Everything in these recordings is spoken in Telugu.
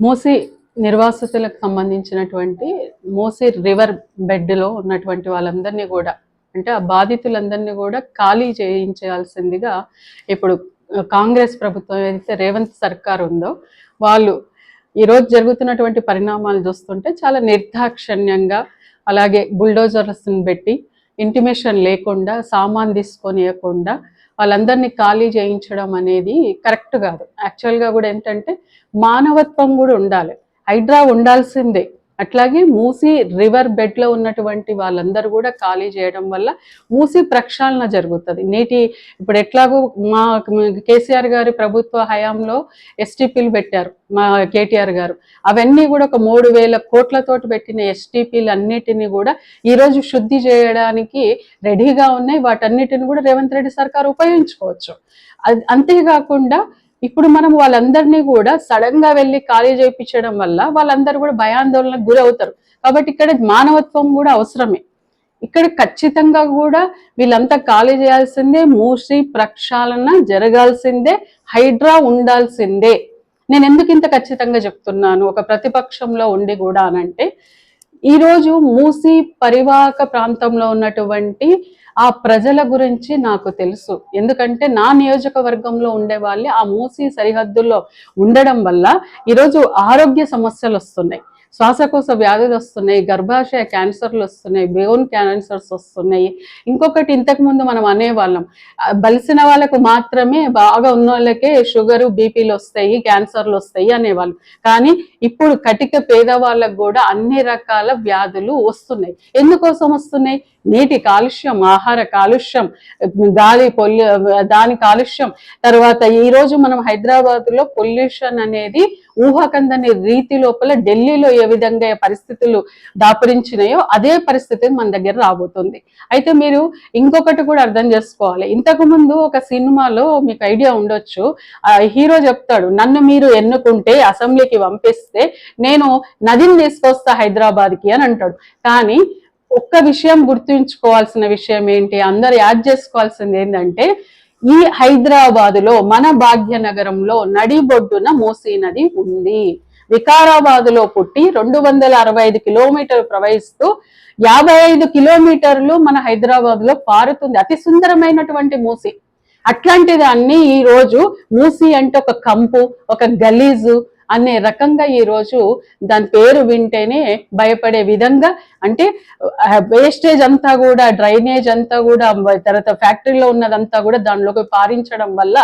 మూసి నిర్వాసితులకు సంబంధించినటువంటి మోసే రివర్ బెడ్లో ఉన్నటువంటి వాళ్ళందరినీ కూడా అంటే ఆ బాధితులందరినీ కూడా ఖాళీ చేయించాల్సిందిగా ఇప్పుడు కాంగ్రెస్ ప్రభుత్వం ఏదైతే రేవంత్ సర్కార్ ఉందో వాళ్ళు ఈరోజు జరుగుతున్నటువంటి పరిణామాలు చూస్తుంటే చాలా నిర్దాక్షణ్యంగా అలాగే బుల్డోజర్స్ని పెట్టి ఇంటిమేషన్ లేకుండా సామాన్ తీసుకొనియకుండా వాళ్ళందరినీ ఖాళీ చేయించడం అనేది కరెక్ట్ కాదు. యాక్చువల్గా కూడా ఏంటంటే మానవత్వం కూడా ఉండాలి. హైడ్రా ఉండాల్సిందే. అట్లాగే మూసి రివర్ బెడ్లో ఉన్నటువంటి వాళ్ళందరూ కూడా ఖాళీ చేయడం వల్ల మూసి ప్రక్షాళన జరుగుతుంది. నేటి ఇప్పుడు ఎట్లాగో మా కేసీఆర్ గారి ప్రభుత్వ హయాంలో ఎస్టీపీలు పెట్టారు మా కేటీఆర్ గారు. అవన్నీ కూడా ఒక మూడు వేల కోట్లతోటి పెట్టిన ఎస్టీపీలు అన్నిటినీ కూడా ఈరోజు శుద్ధి చేయడానికి రెడీగా ఉన్నాయి. వాటన్నిటిని కూడా రేవంత్ రెడ్డి సర్కార్ ఉపయోగించుకోవచ్చు. అంతేకాకుండా ఇప్పుడు మనం వాళ్ళందరినీ కూడా సడన్గా వెళ్ళి ఖాళీ చేయించడం వల్ల వాళ్ళందరూ కూడా భయాందోళనకు గురవుతారు. కాబట్టి ఇక్కడ మానవత్వం కూడా అవసరమే. ఇక్కడ ఖచ్చితంగా కూడా వీళ్ళంతా ఖాళీ చేయాల్సిందే మూసి ప్రక్షాళన జరగాల్సిందే హైడ్రా ఉండాల్సిందే. నేను ఎందుకు ఇంత ఖచ్చితంగా చెప్తున్నాను? ఒక ప్రతిపక్షంలో ఉండి కూడా అనంటే ఈరోజు మూసి పరివాహక ప్రాంతంలో ఉన్నటువంటి ఆ ప్రజల గురించి నాకు తెలుసు. ఎందుకంటే నా నియోజకవర్గంలో ఉండే వాళ్ళే ఆ మూసి సరిహద్దుల్లో ఉండడం వల్ల ఈరోజు ఆరోగ్య సమస్యలు వస్తున్నాయి. శ్వాసకోశ వ్యాధులు వస్తున్నాయి గర్భాశయ క్యాన్సర్లు వస్తున్నాయి బోన్ క్యాన్సర్స్ వస్తున్నాయి. ఇంకొకటి ఇంతకుముందు మనం అనేవాళ్ళం. బలిసిన వాళ్ళకు మాత్రమే బాగా ఉన్న వాళ్ళకే షుగరు బీపీలు వస్తాయి క్యాన్సర్లు వస్తాయి అనేవాళ్ళు. కానీ ఇప్పుడు కటిక పేదవాళ్ళకు కూడా అన్ని రకాల వ్యాధులు వస్తున్నాయి. ఎందుకోసం వస్తున్నాయి? నీటి కాలుష్యం ఆహార కాలుష్యం గాలి పొల్యూ దాని కాలుష్యం. తర్వాత ఈ రోజు మనం హైదరాబాద్లో పొల్యూషన్ అనేది ఊహకందని రీతి లోపల ఢిల్లీలో ఏ విధంగా పరిస్థితులు దాపరించినాయో అదే పరిస్థితి మన దగ్గర రాబోతుంది. అయితే మీరు ఇంకొకటి కూడా అర్థం చేసుకోవాలి. ఇంతకు ముందు ఒక సినిమాలో మీకు ఐడియా ఉండొచ్చు. హీరో చెప్తాడు నన్ను మీరు ఎన్నుకుంటే అసెంబ్లీకి పంపిస్తే నేను నదిని తీసుకొస్తా హైదరాబాద్కి అని అంటాడు. కానీ ఒక్క విషయం గుర్తుంచుకోవాల్సిన విషయం ఏంటి? అందరు యాడ్ చేసుకోవాల్సింది ఏంటంటే ఈ హైదరాబాదులో మన భాగ్యనగరంలో నడిబొడ్డున మోసీ నది ఉంది. వికారాబాదులో పుట్టి రెండు వందల అరవై ఐదు కిలోమీటర్లు ప్రవహిస్తూ యాభై ఐదు కిలోమీటర్లు మన హైదరాబాద్లో పారుతుంది. అతి సుందరమైనటువంటి మూసి. అట్లాంటి దాన్ని ఈ రోజు మూసి అంటే ఒక కంపు ఒక గలీజు అనే రకంగా ఈ రోజు దాని పేరు వింటేనే భయపడే విధంగా అంటే వేస్టేజ్ అంతా కూడా డ్రైనేజ్ అంతా కూడా తర్వాత ఫ్యాక్టరీలో ఉన్నదంతా కూడా దానిలోకి పారించడం వల్ల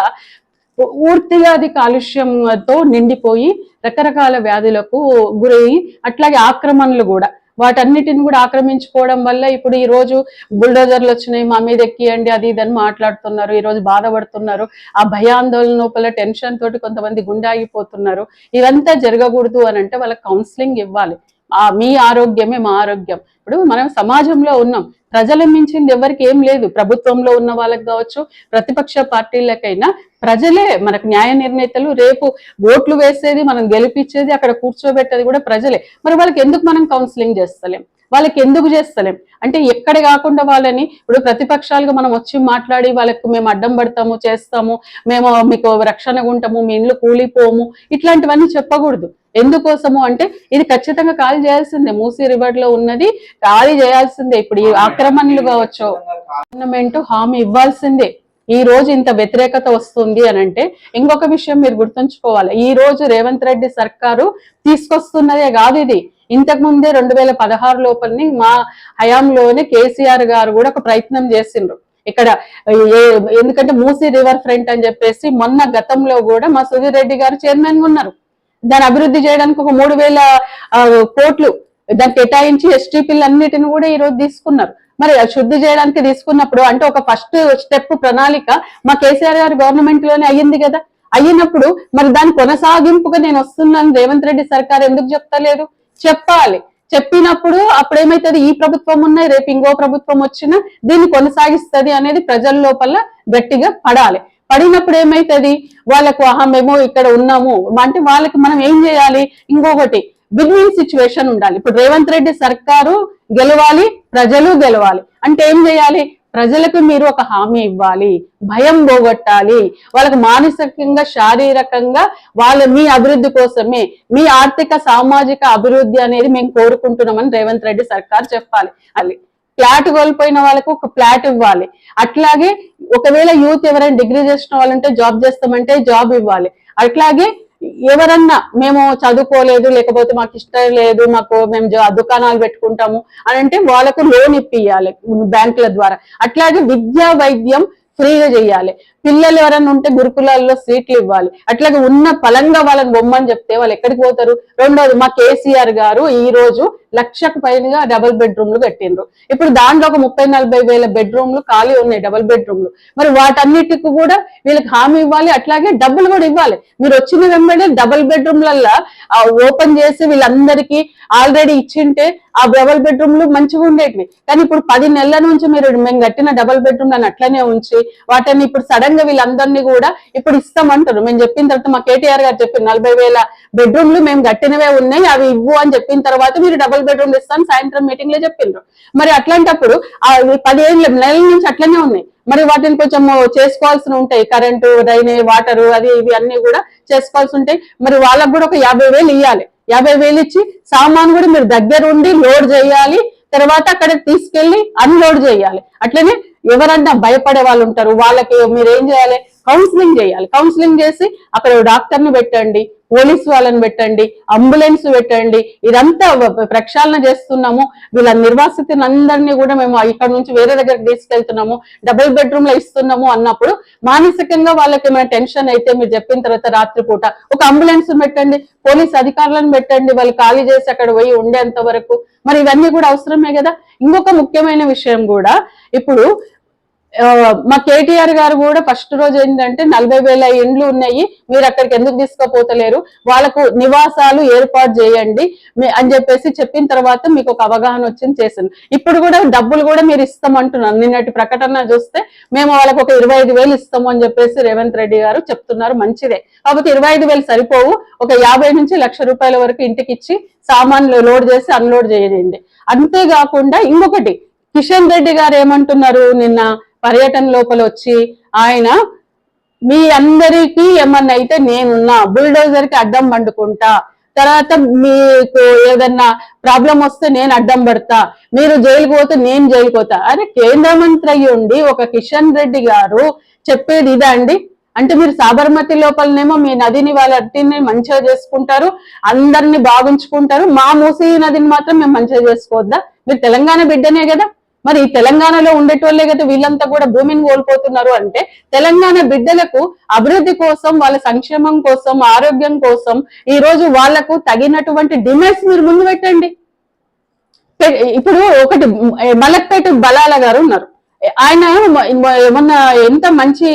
పూర్తిగా అది కాలుష్యంతో నిండిపోయి రకరకాల వ్యాధులకు గురయ్యి అట్లాగే ఆక్రమణలు కూడా. వాటన్నిటిని కూడా ఆక్రమించుకోవడం వల్ల ఇప్పుడు ఈ రోజు బుల్డోజర్లు వచ్చినాయి మా మీద ఎక్కియండి అది ఇది అని మాట్లాడుతున్నారు ఈ రోజు బాధపడుతున్నారు. ఆ భయాందోళన లోపల టెన్షన్ తోటి కొంతమంది గుండాగిపోతున్నారు. ఇదంతా జరగకూడదు అని అంటే వాళ్ళకి కౌన్సిలింగ్ ఇవ్వాలి. ఆ మీ ఆరోగ్యమే మా ఆరోగ్యం. ఇప్పుడు మనం సమాజంలో ఉన్నాం. ప్రజల మించింది ఎవరికి ఏం లేదు. ప్రభుత్వంలో ఉన్న వాళ్ళకి కావచ్చు ప్రతిపక్ష పార్టీలకైనా ప్రజలే మనకు న్యాయ నిర్ణేతలు. రేపు ఓట్లు వేసేది మనం గెలిపించేది అక్కడ కూర్చోబెట్టేది కూడా ప్రజలే. మరి వాళ్ళకి ఎందుకు మనం కౌన్సిలింగ్ చేస్తలేం? వాళ్ళకి ఎందుకు చేస్తలేం? అంటే ఎక్కడ కాకుండా వాళ్ళని ఇప్పుడు ప్రతిపక్షాలుగా మనం వచ్చి మాట్లాడి వాళ్ళకు మేము అడ్డం పడతాము చేస్తాము మేము మీకు రక్షణగా ఉంటాము మీ ఇండ్లు కూలిపోము ఇట్లాంటివన్నీ చెప్పకూడదు. ఎందుకోసము అంటే ఇది ఖచ్చితంగా ఖాళీ చేయాల్సిందే. మూసీ రివర్లో ఉన్నది ఖాళీ చేయాల్సిందే. ఇప్పుడు ఈ ఆక్రమణలు కావచ్చు. గవర్నమెంట్ హామీ ఇవ్వాల్సిందే. ఈ రోజు ఇంత వ్యతిరేకత వస్తుంది అని అంటే ఇంకొక విషయం మీరు గుర్తుంచుకోవాలి. ఈ రోజు రేవంత్ రెడ్డి సర్కారు తీసుకొస్తున్నదే కాదు ఇది. ఇంతకు ముందే రెండు వేల పదహారు లోపలని మా హయాంలోనే కేసీఆర్ గారు కూడా ఒక ప్రయత్నం చేసిండ్రు. ఇక్కడ ఏ- ఎందుకంటే మూసీ రివర్ ఫ్రంట్ అని చెప్పేసి మొన్న గతంలో కూడా మా సుధీర్ రెడ్డి గారు చైర్మన్ ఉన్నారు. దాన్ని అభివృద్ధి చేయడానికి ఒక మూడు వేల కోట్లు దాన్ని కేటాయించి ఎస్టీ అన్నిటిని కూడా ఈ రోజు తీసుకున్నారు. మరి శుద్ధి చేయడానికి తీసుకున్నప్పుడు అంటే ఒక ఫస్ట్ స్టెప్ ప్రణాళిక మా కేసీఆర్ గారి గవర్నమెంట్లోనే అయ్యింది కదా. అయినప్పుడు మరి దాని కొనసాగింపుగా నేను వస్తున్నాను రేవంత్ రెడ్డి సర్కార్ ఎందుకు చెప్తలేదు? చెప్పాలి. చెప్పినప్పుడు అప్పుడు ఏమైతుంది ఈ ప్రభుత్వం ఉన్నాయి రేపు ఇంకో ప్రభుత్వం వచ్చినా దీన్ని కొనసాగిస్తుంది అనేది ప్రజల లోపల గట్టిగా పడాలి. పడినప్పుడు ఏమైతది? వాళ్ళకు ఆహా మేము ఇక్కడ ఉన్నాము. అంటే వాళ్ళకి మనం ఏం చేయాలి? ఇంకొకటి విన్ విన్ సిచ్యువేషన్ ఉండాలి. ఇప్పుడు రేవంత్ రెడ్డి సర్కారు గెలవాలి ప్రజలు గెలవాలి. అంటే ఏం చేయాలి? ప్రజలకు మీరు ఒక హామీ ఇవ్వాలి భయం పోగొట్టాలి. వాళ్ళకి మానసికంగా శారీరకంగా వాళ్ళ మీ అభివృద్ధి కోసమే మీ ఆర్థిక సామాజిక అభివృద్ధి అనేది మేము కోరుకుంటున్నామని రేవంత్ రెడ్డి సర్కార్ చెప్పాలి. అది ఫ్లాట్ కోల్పోయిన వాళ్ళకు ఒక ఫ్లాట్ ఇవ్వాలి. అట్లాగే ఒకవేళ యూత్ ఎవరైనా డిగ్రీ చేసిన వాళ్ళంటే జాబ్ చేస్తామంటే జాబ్ ఇవ్వాలి. అట్లాగే ఎవరన్నా మేము చదువుకోలేదు లేకపోతే మాకు ఇష్టం లేదు మాకు మేము దుకాణాలు పెట్టుకుంటాము అని అంటే వాళ్ళకు లోన్ ఇప్పియాలి బ్యాంకుల ద్వారా. అట్లాగే విద్యా వైద్యం ఫ్రీగా చేయాలి. పిల్లలు ఎవరైనా ఉంటే గురుకులాల్లో సీట్లు ఇవ్వాలి. అట్లాగే ఉన్న పలంగా వాళ్ళని బొమ్మని చెప్తే వాళ్ళు ఎక్కడికి పోతారు? రెండోది మా కేసీఆర్ గారు ఈ రోజు లక్షకు పైనగా డబుల్ బెడ్రూమ్లు కట్టిండ్రు ఇప్పుడు దాంట్లో ఒక ముప్పై నలభై వేల బెడ్రూమ్లు ఖాళీ ఉన్నాయి డబుల్ బెడ్రూమ్లు మరి వాటన్నిటికి కూడా వీళ్ళకి హామీ ఇవ్వాలి అట్లాగే డబ్బులు కూడా ఇవ్వాలి. మీరు వచ్చిన వెంబడే డబుల్ బెడ్రూమ్లల్లా ఓపెన్ చేసి వీళ్ళందరికీ ఆల్రెడీ ఇచ్చింటే ఆ డబుల్ బెడ్రూమ్లు మంచిగా ఉండేటివి. కానీ ఇప్పుడు పది నెలల నుంచి మీరు మేము కట్టిన డబుల్ బెడ్రూమ్లను అట్లనే ఉంచి వాటిని ఇప్పుడు సడన్గా వీళ్ళందరినీ కూడా ఇప్పుడు ఇస్తామంటారు. మేము చెప్పిన తర్వాత మా కేటీఆర్ గారు చెప్పిన నలభై వేల బెడ్రూమ్లు మేము కట్టినవే ఉన్నాయి అవి ఇవ్వు అని చెప్పిన తర్వాత మీరు డబుల్ బెడ్రూమ్ ఇస్తాను సాయంత్రం మీటింగ్లో చెప్పిండ్రు. మరి అట్లాంటప్పుడు పదిహేను నెలల నుంచి అట్లనే ఉన్నాయి. మరి వాటిని కొంచెం చేసుకోవాల్సిన ఉంటాయి. కరెంటు రైనే వాటర్ అది ఇవి అన్ని కూడా చేసుకోవాల్సి ఉంటాయి. మరి వాళ్ళకు కూడా ఒక యాభై వేలు ఇవ్వాలి యాభై వేలు ఇచ్చి సామాన్ కూడా మీరు దగ్గర ఉండి లోడ్ చేయాలి. తర్వాత అక్కడ తీసుకెళ్ళి అన్లోడ్ చేయాలి. అట్లనే ఎవరన్నా భయపడే వాళ్ళు ఉంటారు. వాళ్ళకి మీరు ఏం చేయాలి? కౌన్సిలింగ్ చేయాలి. కౌన్సిలింగ్ చేసి అక్కడ డాక్టర్ని పెట్టండి పోలీస్ వాళ్ళని పెట్టండి అంబులెన్స్ పెట్టండి. ఇదంతా ప్రక్షాళన చేస్తున్నాము. వీళ్ళ నిర్వాసితులు అందరినీ కూడా మేము ఇక్కడ నుంచి వేరే దగ్గరికి తీసుకెళ్తున్నాము. డబుల్ బెడ్రూమ్లో ఇస్తున్నాము అన్నప్పుడు మానసికంగా వాళ్ళకి ఏమైనా టెన్షన్ అయితే మీరు చెప్పిన తర్వాత రాత్రిపూట ఒక అంబులెన్స్ పెట్టండి పోలీస్ అధికారులను పెట్టండి. వాళ్ళు ఖాళీ చేసి అక్కడ పోయి ఉండేంత వరకు. మరి ఇవన్నీ కూడా అవసరమే కదా. ఇంకొక ముఖ్యమైన విషయం కూడా ఇప్పుడు మా కేటీఆర్ గారు కూడా ఫస్ట్ రోజు ఏంటంటే నలభై వేల ఇండ్లు ఉన్నాయి మీరు అక్కడికి ఎందుకు తీసుకుపోతలేరు? వాళ్ళకు నివాసాలు ఏర్పాటు చేయండి అని చెప్పేసి చెప్పిన తర్వాత మీకు ఒక అవగాహన వచ్చింది చేసింది ఇప్పుడు కూడా డబ్బులు కూడా మీరు ఇస్తామంటున్నారు నిన్నటి ప్రకటన చూస్తే మేము వాళ్ళకు ఒక ఇరవై ఐదు వేలు ఇస్తాము అని చెప్పేసి రేవంత్ రెడ్డి గారు చెప్తున్నారు మంచిదే. కాబట్టి ఇరవై ఐదు వేలు సరిపోవు ఒక యాభై నుంచి లక్ష రూపాయల వరకు ఇంటికి ఇచ్చి సామాన్లు లోడ్ చేసి అన్లోడ్ చేయండి అంతేకాకుండా ఇంకొకటి కిషన్ రెడ్డి గారు ఏమంటున్నారు నిన్న? పర్యటన లోపల వచ్చి ఆయన మీ అందరికీ ఏమన్నా అయితే నేనున్నా బుల్డోజర్కి అడ్డం పండుకుంటా తర్వాత మీకు ఏదన్నా ప్రాబ్లం వస్తే నేను అడ్డం పడతా. మీరు జైలుకు పోతే నేను జైలుకు పోతా. అరే కేంద్ర మంత్రి అయ్యి ఉండి ఒక కిషన్ రెడ్డి గారు చెప్పేది ఇదా అండి. అంటే మీరు సాబర్మతి లోపలనేమో మీ నదిని వాళ్ళ మంచిగా చేసుకుంటారు అందరిని బాగుంచుకుంటారు. మా మూసీ నదిని మాత్రం మేము మంచిగా చేసుకోవద్దా? మీరు తెలంగాణ బిడ్డనే కదా. మరి తెలంగాణలో ఉండేటోళ్ళే కదా వీళ్ళంతా కూడా భూమిని కోల్పోతున్నారు అంటే తెలంగాణ బిడ్డలకు అభివృద్ధి కోసం వాళ్ళ సంక్షేమం కోసం ఆరోగ్యం కోసం ఈ రోజు వాళ్ళకు తగినటువంటి డిమాండ్స్ మీరు ముందు పెట్టండి. ఇప్పుడు ఒకటి మలక్పేట బలాల గారు ఉన్నారు. ఆయన ఏమన్నా ఎంత మంచి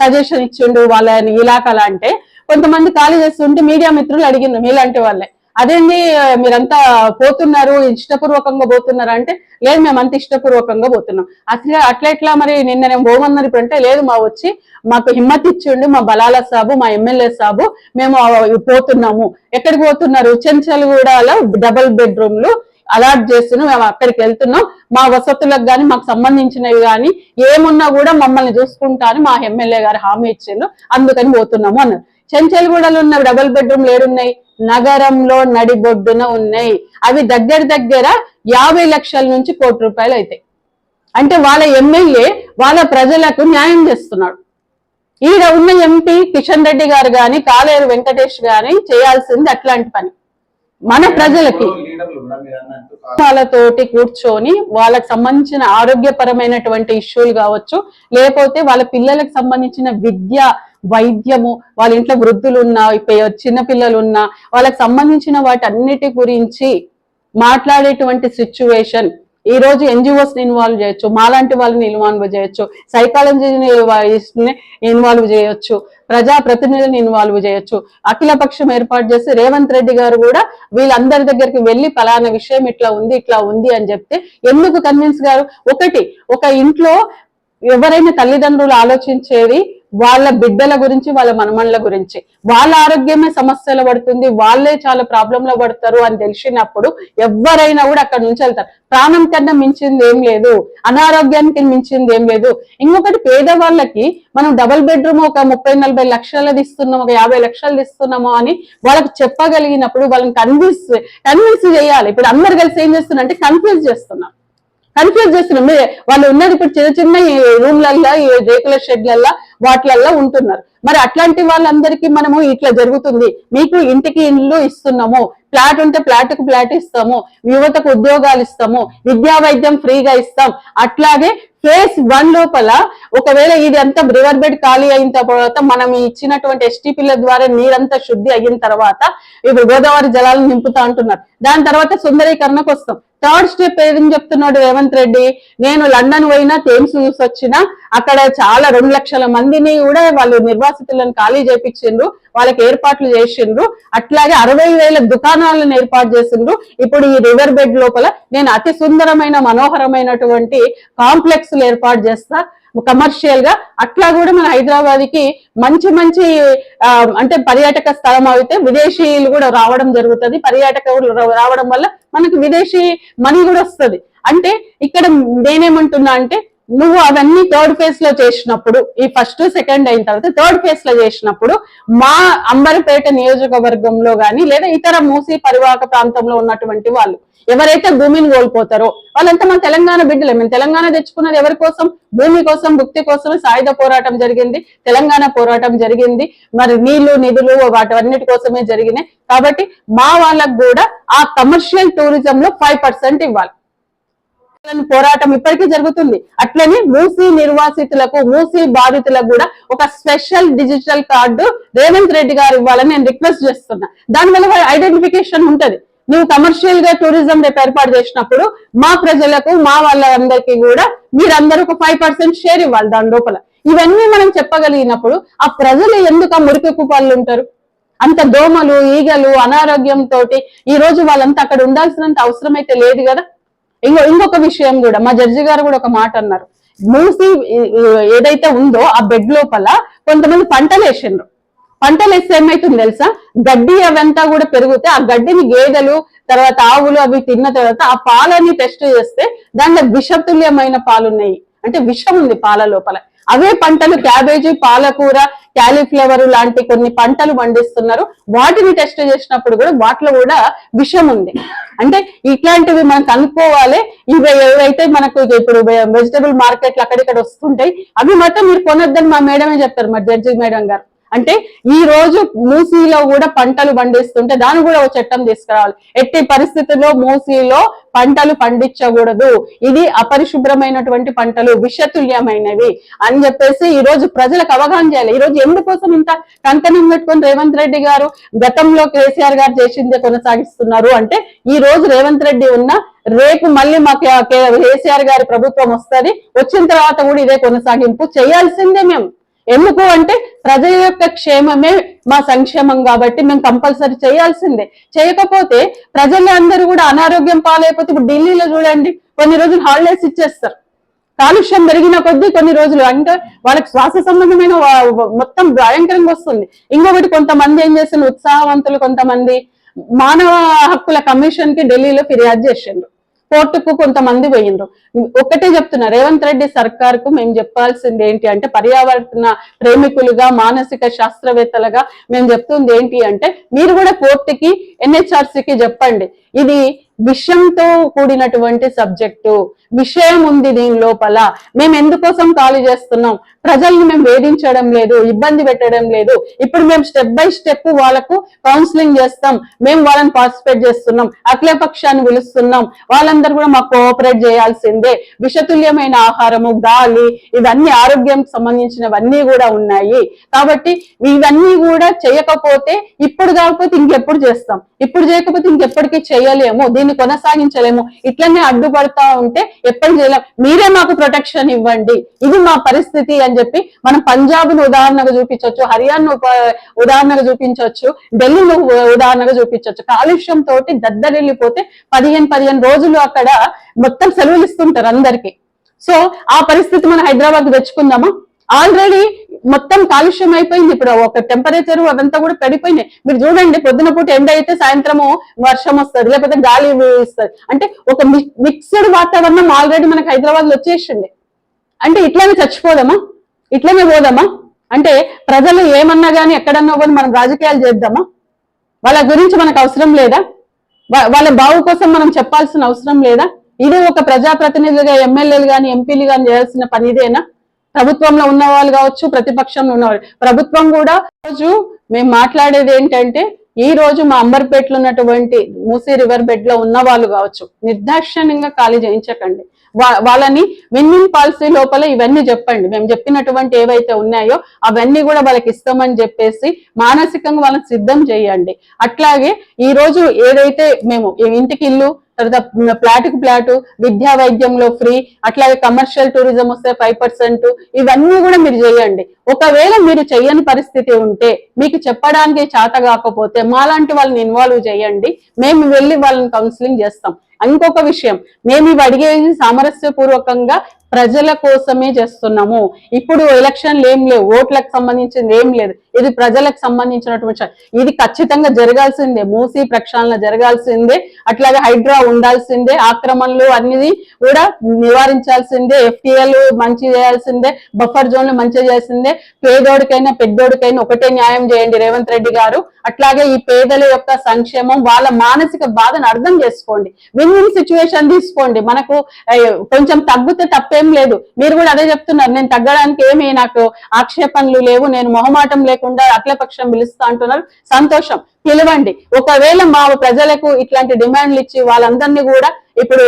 సజెషన్ ఇచ్చిండు వాళ్ళ ఇలాకాల అంటే? కొంతమంది ఖాళీ చేస్తుంటే మీడియా మిత్రులు అడిగిండ్రు మీలాంటి వాళ్ళే. అదేంటి మీరంతా పోతున్నారు ఇష్టపూర్వకంగా పోతున్నారు అంటే లేదు మేము అంత ఇష్టపూర్వకంగా పోతున్నాం. అసలు అట్లా ఎట్లా మరి నిన్న నేను పోమన్నారు ఇప్పుడు అంటే లేదు మా వచ్చి మాకు హిమ్మత్ ఇచ్చిండు మా బలాల సాబు మా ఎమ్మెల్యే సాబు మేము పోతున్నాము. ఎక్కడికి పోతున్నారు? చెంచల్గూడలో డబుల్ బెడ్రూమ్లు అలాట్ చేస్తున్నాం మేము అక్కడికి వెళ్తున్నాం. మా వసతులకు కానీ మాకు సంబంధించినవి కానీ ఏమున్నా కూడా మమ్మల్ని చూసుకుంటాను మా ఎమ్మెల్యే గారు హామీ ఇచ్చిండ్రు అందుకని పోతున్నాము అన్నారు. చెంచల్గూడలో ఉన్న డబుల్ బెడ్రూమ్లు ఏడున్నాయి? నగరంలో నడిబొడ్డున ఉన్నాయి. అవి దగ్గర దగ్గర యాభై లక్షల నుంచి కోటి రూపాయలు అవుతాయి అంటే వాళ్ళ ఎమ్మెల్యే వాళ్ళ ప్రజలకు న్యాయం చేస్తున్నాడు. ఈడ ఉన్న ఎంపీ కిషన్ రెడ్డి గారు గాని కాలేరు వెంకటేష్ గాని చేయాల్సింది అట్లాంటి పని. మన ప్రజలకి. లీడర్లు వాళ్ళతోటి కూర్చొని వాళ్ళకి సంబంధించిన ఆరోగ్యపరమైనటువంటి ఇష్యూలు కావచ్చు లేకపోతే వాళ్ళ పిల్లలకు సంబంధించిన విద్య వైద్యము వాళ్ళ ఇంట్లో వృద్ధులు ఉన్నా చిన్నపిల్లలు ఉన్నా వాళ్ళకి సంబంధించిన వాటి అన్నిటి గురించి మాట్లాడేటువంటి సిచ్యువేషన్ ఈ రోజు ఎన్జిఓస్ని ఇన్వాల్వ్ చేయొచ్చు మాలాంటి వాళ్ళని ఇన్వాల్వ్ చేయొచ్చు సైకాలజీని ఇన్వాల్వ్ చేయొచ్చు ప్రజా ప్రతినిధులను ఇన్వాల్వ్ చేయొచ్చు. అఖిలపక్షం ఏర్పాటు చేసి రేవంత్ రెడ్డి గారు కూడా వీళ్ళందరి దగ్గరికి వెళ్ళి పలానా విషయం ఇట్లా ఉంది ఇట్లా ఉంది అని చెప్తే ఎందుకు కన్విన్స్ గారు? ఒకటి ఒక ఇంట్లో ఎవరైనా తల్లిదండ్రులు ఆలోచించేది వాళ్ళ బిడ్డల గురించి వాళ్ళ మనమళ్ళ గురించి. వాళ్ళ ఆరోగ్యమే సమస్యలు పడుతుంది వాళ్ళే చాలా ప్రాబ్లం లో పడతారు అని తెలిసినప్పుడు ఎవరైనా కూడా అక్కడ నుంచి వెళ్తారు. ప్రాణం కన్నా మించింది ఏం లేదు అనారోగ్యానికి మించింది ఏం లేదు. ఇంకొకటి పేదవాళ్ళకి మనం డబుల్ బెడ్రూమ్ ఒక ముప్పై నలభై లక్షలది ఇస్తున్నాము ఒక యాభై లక్షలు ఇస్తున్నాము అని వాళ్ళకి చెప్పగలిగినప్పుడు వాళ్ళని కన్విన్స్ కన్విన్స్ చేయాలి. ఇప్పుడు అందరు కలిసి ఏం చేస్తున్నారు అంటే కన్ఫ్యూజ్ చేస్తున్నారు. కన్ఫ్యూజ్ చేస్తున్నాం వాళ్ళు ఉన్నది ఇప్పుడు చిన్న చిన్న ఈ రూమ్లల్లో ఈ రేకుల షెడ్లల్లో వాటిలల్లో ఉంటున్నారు. మరి అట్లాంటి వాళ్ళందరికీ మనము ఇట్లా జరుగుతుంది. మీకు ఇంటికి ఇండ్లు ఇస్తున్నాము. ప్లాట్ ఉంటే ఫ్లాట్కు ప్లాట్ ఇస్తాము. యువతకు ఉద్యోగాలు ఇస్తాము. విద్యా వైద్యం ఫ్రీగా ఇస్తాం. అట్లాగే ఫేస్ వన్ లోపల ఒకవేళ ఇది అంతా రివర్ బెడ్ ఖాళీ అయిన తర్వాత మనం ఇచ్చినటువంటి ఎస్టీపీల ద్వారా నీరంతా శుద్ధి అయిన తర్వాత ఇప్పుడు గోదావరి జలాలను నింపుతా అంటున్నారు. దాని తర్వాత సుందరీకరణకు వస్తాం. థర్డ్ స్టెప్ ఏదని చెప్తున్నాడు రేవంత్ రెడ్డి? నేను లండన్ పోయినా థేమ్స్ చూసి వచ్చినా అక్కడ చాలా రెండు లక్షల మంది మందిని కూడా వాళ్ళు నిర్వాసితులను ఖాళీ చేపించిండ్రు వాళ్ళకి ఏర్పాట్లు చేసిండ్రు. అట్లాగే అరవై వేల దుకాణాలను ఏర్పాటు చేసిండ్రు. ఇప్పుడు ఈ రివర్ బెడ్ లోపల నేను అతి సుందరమైన మనోహరమైనటువంటి కాంప్లెక్స్ ఏర్పాటు చేస్తా కమర్షియల్గా. అట్లా కూడా మన హైదరాబాద్కి మంచి మంచి అంటే పర్యాటక స్థలం అయితే విదేశీయులు కూడా రావడం జరుగుతుంది. పర్యాటకులు రావడం వల్ల మనకి విదేశీ మనీ కూడా వస్తుంది. అంటే ఇక్కడ నేనేమంటున్నా అంటే నువ్వు అవన్నీ థర్డ్ ఫేజ్లో చేసినప్పుడు ఈ ఫస్ట్ సెకండ్ అయిన తర్వాత థర్డ్ ఫేజ్లో చేసినప్పుడు మా అంబరపేట నియోజకవర్గంలో గాని లేదా ఇతర మూసి పరివాహక ప్రాంతంలో ఉన్నటువంటి వాళ్ళు ఎవరైతే భూమిని కోల్పోతారో వాళ్ళంతా మన తెలంగాణ బిడ్డలే. మేము తెలంగాణ తెచ్చుకున్నది ఎవరి కోసం? భూమి కోసం భుక్తి కోసం సాయుధ పోరాటం జరిగింది. తెలంగాణ పోరాటం జరిగింది. మరి నీళ్ళు నిధులు వాటివన్నిటి కోసమే జరిగినాయి. కాబట్టి మా వాళ్ళకు కూడా ఆ కమర్షియల్ టూరిజం లో ఫైవ్ పర్సెంట్ ఇవ్వాలి. పోరాటం ఇప్పటికీ జరుగుతుంది. అట్లనే మూసీ నిర్వాసితులకు మూసీ బాధితులకు కూడా ఒక special digital card Revanth Reddy garu ఇవ్వాలని నేను రిక్వెస్ట్ చేస్తున్నా. దానివల్ల ఐడెంటిఫికేషన్ ఉంటది. నువ్వు కమర్షియల్గా టూరిజం రేపు ఏర్పాటు చేసినప్పుడు మా ప్రజలకు మా వాళ్ళందరికీ కూడా మీరందరూ ఒక ఫైవ్ పర్సెంట్ షేర్ ఇవ్వాలి దాని లోపల. ఇవన్నీ మనం చెప్పగలిగినప్పుడు ఆ ప్రజలు ఎందుకు ఆ మురికి ఉంటారు? అంత దోమలు ఈగలు అనారోగ్యం తోటి ఈ రోజు వాళ్ళంతా అక్కడ ఉండాల్సినంత అవసరం అయితే లేదు కదా? ఇంకో ఇంకొక విషయం కూడా మా జడ్జి గారు కూడా ఒక మాట అన్నారు. మూసి ఏదైతే ఉందో ఆ బెడ్ లోపల కొంతమంది పంటలు వేసిండ్రు. పంటలు వేస్తే ఏమైతుంది తెలుసా? గడ్డి అవంతా కూడా పెరిగితే ఆ గడ్డిని గేదెలు తర్వాత ఆవులు అవి తిన్న తర్వాత ఆ పాలని టెస్ట్ చేస్తే దాంట్లో విషతుల్యమైన పాలు ఉన్నాయి అంటే విషం ఉంది పాల లోపల. అవే పంటలు క్యాబేజీ పాలకూర క్యాలీఫ్లవర్ లాంటి కొన్ని పంటలు పండిస్తున్నారు. వాటిని టెస్ట్ చేసినప్పుడు కూడా వాటిలో కూడా విషం ఉంది. అంటే ఇట్లాంటివి మనం కనుక్కోవాలి. ఇవి ఏవైతే మనకు ఇప్పుడు వెజిటబుల్ మార్కెట్లు అక్కడిక్కడ వస్తుంటాయి అవి మాత్రం మీరు కొనొద్దని మా మేడమే చెప్తారు మా జడ్జి మేడం గారు. అంటే ఈ రోజు మూసీలో కూడా పంటలు పండిస్తుంటే దాన్ని కూడా ఒక చట్టం తీసుకురావాలి. ఎట్టి పరిస్థితుల్లో మూసీలో పంటలు పండించకూడదు. ఇది అపరిశుభ్రమైనటువంటి పంటలు విషతుల్యమైనవి అని చెప్పేసి ఈ రోజు ప్రజలకు అవగాహన చేయాలి. ఈ రోజు ఎందుకోసం ఇంత కంకణం పెట్టుకొని రేవంత్ రెడ్డి గారు గతంలో కేసీఆర్ గారు చేసిందే కొనసాగిస్తున్నారు అంటే ఈ రోజు రేవంత్ రెడ్డి ఉన్న రేపు మళ్ళీ మా కేసీఆర్ గారి ప్రభుత్వం వస్తది వచ్చిన తర్వాత కూడా ఇదే కొనసాగింపు చేయాల్సిందే మేము. ఎందుకు అంటే ప్రజల యొక్క క్షేమమే మా సంక్షేమం కాబట్టి మేము కంపల్సరీ చేయాల్సిందే. చేయకపోతే ప్రజలందరూ కూడా అనారోగ్యం పాలైపోతే ఇప్పుడు ఢిల్లీలో చూడండి కొన్ని రోజులు హాలిడేస్ ఇచ్చేస్తారు. కాలుష్యం పెరిగిన కొద్దీ కొన్ని రోజులు అంటే వాళ్ళకి శ్వాస సంబంధమైన మొత్తం భయంకరంగా వస్తుంది. ఇంకొకటి కొంతమంది ఏం చేస్తున్నారు? ఉత్సాహవంతులు కొంతమంది మానవ హక్కుల కమిషన్కి ఢిల్లీలో ఫిర్యాదు చేసిండ్రు. కోర్టుకు కొంతమంది పోయిండ్రు ఒక్కటే చెప్తున్నా రేవంత్ రెడ్డి సర్కార్కు మేము చెప్పాల్సింది ఏంటి అంటే పర్యావరణ ప్రేమికులుగా మానసిక శాస్త్రవేత్తలుగా మేము చెప్తుంది ఏంటి అంటే మీరు కూడా కోర్టుకి ఎన్హెచ్ఆర్సీకి చెప్పండి. ఇది విషయంతో కూడినటువంటి సబ్జెక్టు విషయం ఉంది దీని లోపల. మేము ఎందుకోసం ఖాళీ చేస్తున్నాం? ప్రజల్ని మేము వేధించడం లేదు ఇబ్బంది పెట్టడం లేదు. ఇప్పుడు మేము స్టెప్ బై స్టెప్ వాళ్ళకు కౌన్సిలింగ్ చేస్తాం. మేము వాళ్ళని పార్టిసిపేట్ చేస్తున్నాం. అఖిల పక్షాన్ని పిలుస్తున్నాం. వాళ్ళందరూ కూడా మాకు కోఆపరేట్ చేయాల్సిందే. విషతుల్యమైన ఆహారము గాలి ఇవన్నీ ఆరోగ్యం సంబంధించినవన్నీ కూడా ఉన్నాయి. కాబట్టి ఇవన్నీ కూడా చేయకపోతే ఇప్పుడు కాకపోతే ఇంకెప్పుడు చేస్తాం? ఇప్పుడు చేయకపోతే ఇంకెప్పటికీ చేయలేము. దీన్ని కొనసాగించలేము. ఇట్లనే అడ్డుపడతా ఉంటే ఎప్పుడు చేయలేం. మీరే మాకు ప్రొటెక్షన్ ఇవ్వండి. ఇది మా పరిస్థితి అని చెప్పి మనం పంజాబ్ను ఉదాహరణగా చూపించవచ్చు హర్యానా ఉదాహరణగా చూపించవచ్చు ఢిల్లీను ఉదాహరణగా చూపించవచ్చు కాలుష్యం తోటి దద్దరిల్లిపోతే పదిహేను పదిహేను రోజులు అక్కడ మొత్తం సెలవులు ఇస్తుంటారు అందరికి. సో ఆ పరిస్థితి మనం హైదరాబాద్ తెచ్చుకుందామా? ఆల్రెడీ మొత్తం కాలుష్యం అయిపోయింది. ఇప్పుడు ఒక టెంపరేచర్ అదంతా కూడా పడిపోయినాయి మీరు చూడండి పొద్దున పూట ఎండ అయితే సాయంత్రము వర్షం వస్తుంది లేకపోతే గాలి వీస్తుంది. అంటే ఒక మిక్స్డ్ వాతావరణం ఆల్రెడీ మనకి హైదరాబాద్లో వచ్చేసింది. అంటే ఇట్లానే చచ్చిపోదామా? ఇట్లనే పోదామా? అంటే ప్రజలు ఏమన్నా కానీ ఎక్కడన్నా పోని మనం రాజకీయాలు చేద్దామా? వాళ్ళ గురించి మనకు అవసరం లేదా? వాళ్ళ బావు కోసం మనం చెప్పాల్సిన అవసరం లేదా? ఇది ఒక ప్రజాప్రతినిధులుగా ఎమ్మెల్యేలు కానీ ఎంపీలు కానీ చేయాల్సిన పని ఇదేనా? ప్రభుత్వంలో ఉన్న వాళ్ళు కావచ్చు ప్రతిపక్షంలో ఉన్నవాళ్ళు. ప్రభుత్వం కూడా రోజు మేము మాట్లాడేది ఏంటంటే ఈ రోజు మా అంబర్పేటలో ఉన్నటువంటి మూసీ రివర్ బెడ్లో ఉన్న వాళ్ళు కావచ్చు నిర్దాక్షిణ్యంగా ఖాళీ చేయించకండి. వా- వాళ్ళని విన్ విన్ పాలసీ లోపల ఇవన్నీ చెప్పండి. మేము చెప్పినటువంటి ఏవైతే ఉన్నాయో అవన్నీ కూడా వాళ్ళకి ఇస్తామని చెప్పేసి మానసికంగా వాళ్ళని సిద్ధం చేయండి. అట్లాగే ఈ రోజు ఏదైతే మేము ఇంటికి ఇల్లు తర్వాత ప్లాట్కు ప్లాట్ విద్యా వైద్యంలో ఫ్రీ అట్లాగే కమర్షియల్ టూరిజం వస్తే ఫైవ్ పర్సెంట్. ఇవన్నీ కూడా మీరు చేయండి. ఒకవేళ మీరు చెయ్యని పరిస్థితి ఉంటే మీకు చెప్పడానికి చేత కాకపోతే మాలాంటి వాళ్ళని ఇన్వాల్వ్ చేయండి. మేము వెళ్ళి వాళ్ళని కౌన్సిలింగ్ చేస్తాం. ఇంకొక విషయం మేము ఇవి అడిగేది సామరస్యపూర్వకంగా ప్రజల కోసమే చేస్తున్నాము. ఇప్పుడు ఎలక్షన్లు ఏం లేవు. ఓట్లకు సంబంధించింది ఏం లేదు. ఇది ప్రజలకు సంబంధించినటువంటి విషయం. ఇది ఖచ్చితంగా జరగాల్సిందే. మూసీ ప్రక్షాళన జరగాల్సిందే. అట్లాగే హైడ్రా ఉండాల్సిందే. ఆక్రమణలు అన్ని కూడా నివారించాల్సిందే. ఎఫ్టీఎల్ మంచి చేయాల్సిందే. బఫర్ జోన్లు మంచి చేయాల్సిందే. పేదోడికైనా పెద్దోడికైనా ఒకటే న్యాయం చేయండి రేవంత్ రెడ్డి గారు. అట్లాగే ఈ పేదల యొక్క సంక్షేమం వాళ్ళ మానసిక బాధను అర్థం చేసుకోండి. విన్ విన్ సిచ్యువేషన్ తీసుకోండి. మనకు కొంచెం తగ్గితే తప్పే లేదు. మీరు కూడా అదే చెప్తున్నారు. నేను తగ్గడానికి ఏమీ నాకు ఆక్షేపణలు లేవు. నేను మొహమాటం లేకుండా అఖిలపక్షం పిలుస్తా అంటున్నారు. సంతోషం. పిలవండి. ఒకవేళ మా ప్రజలకు ఇట్లాంటి డిమాండ్లు ఇచ్చి వాళ్ళందరినీ కూడా ఇప్పుడు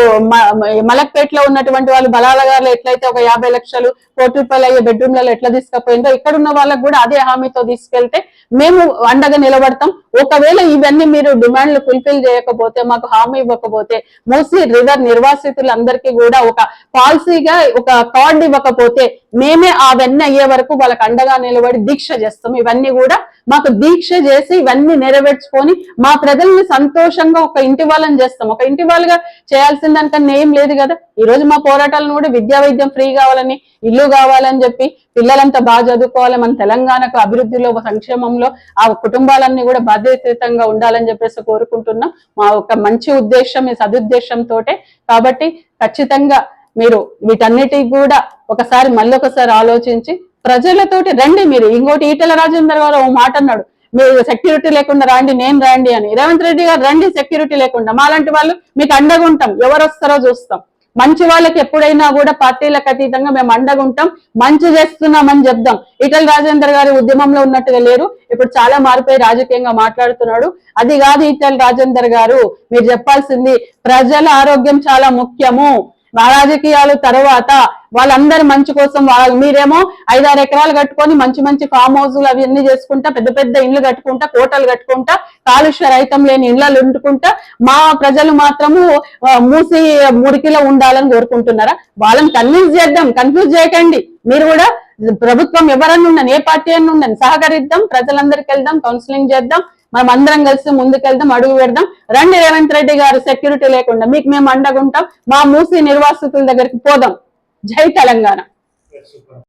మలక్పేటలో ఉన్నటువంటి వాళ్ళు బలాలగారు ఎట్లయితే ఒక యాభై లక్షలు కోటి రూపాయలు అయ్యే బెడ్రూమ్లలో ఎట్లా తీసుకుపోయిందో ఇక్కడ ఉన్న వాళ్ళకు కూడా అదే హామీతో తీసుకెళ్తే మేము అండగా నిలబడతాం. ఒకవేళ ఇవన్నీ మీరు డిమాండ్లు ఫుల్ఫిల్ చేయకపోతే మాకు హామీ ఇవ్వకపోతే మూసీ రివర్ నిర్వాసితులందరికీ కూడా ఒక పాలసీగా ఒక కార్డు ఇవ్వకపోతే మేమే అవన్నీ అయ్యే వరకు వాళ్ళకి అండగా నిలబడి దీక్ష చేస్తాం. ఇవన్నీ కూడా మాకు దీక్ష చేసి ఇవన్నీ నెరవేర్చుకొని మా ప్రజల్ని సంతోషంగా ఒక ఇంటి వాళ్ళని చేస్తాం. ఒక ఇంటి వాళ్ళుగా చేయాల్సిన దానికన్నా ఏం లేదు కదా. ఈ రోజు మా పోరాటాలను కూడా విద్యా వైద్యం ఫ్రీ కావాలని ఇల్లు కావాలని చెప్పి పిల్లలంతా బాగా చదువుకోవాలి. మన తెలంగాణకు అభివృద్ధిలో సంక్షేమంలో ఆ కుటుంబాలన్నీ కూడా బాధ్యతంగా ఉండాలని చెప్పేసి కోరుకుంటున్నాం. మా ఒక మంచి ఉద్దేశం ఈ సదుద్దేశంతో కాబట్టి ఖచ్చితంగా మీరు వీటన్నిటికి కూడా ఒకసారి మళ్ళీ ఒకసారి ఆలోచించి ప్రజలతోటి రండి మీరు. ఇంకోటి ఈటల రాజేందర్ గారు ఓ మాట అన్నాడు. మీరు సెక్యూరిటీ లేకుండా రండి నేను రండి అని. రేవంత్ రెడ్డి గారు రండి సెక్యూరిటీ లేకుండా. మాలాంటి వాళ్ళు మీకు అండగా ఉంటాం. ఎవరు వస్తారో చూస్తాం. మంచి వాళ్ళకి ఎప్పుడైనా కూడా పార్టీలకు అతీతంగా మేము అండగా ఉంటాం. మంచి చేస్తున్నామని చెప్దాం. ఇటల్ రాజేందర్ గారి ఉద్యమంలో ఉన్నట్టుగా లేరు. ఇప్పుడు చాలా మారిపోయి రాజకీయంగా మాట్లాడుతున్నాడు. అది కాదు ఇటల్ రాజేందర్ గారు. మీరు చెప్పాల్సింది ప్రజల ఆరోగ్యం చాలా ముఖ్యము. రాజకీయాలు తర్వాత వాళ్ళందరి మంచి కోసం వాళ్ళు మీరేమో ఐదారు ఎకరాలు కట్టుకొని మంచి మంచి ఫామ్ హౌస్లు అవన్నీ చేసుకుంటా పెద్ద పెద్ద ఇండ్లు కట్టుకుంటా కోటలు కట్టుకుంటా కాలుష్య రహితం లేని ఇళ్ళలో ఉంటుకుంటా మా ప్రజలు మాత్రము మూసి మురికిలో ఉండాలని కోరుకుంటున్నారా? వాళ్ళని కన్విన్స్ చేద్దాం. కన్ఫ్యూజ్ చేయకండి. మీరు కూడా ప్రభుత్వం ఎవరన్నా ఉండని ఏ పార్టీ అన్నా ఉండని సహకరిద్దాం ప్రజలందరికి వెళ్దాం కౌన్సిలింగ్ చేద్దాం. మనం అందరం కలిసి ముందుకెళ్దాం అడుగు పెడదాం. రండి రేవంత్ రెడ్డి గారు సెక్యూరిటీ లేకుండా. మీకు మేము అండగుంటాం. మా మూసి నిర్వాసితుల దగ్గరికి పోదాం. జై తెలంగాణ.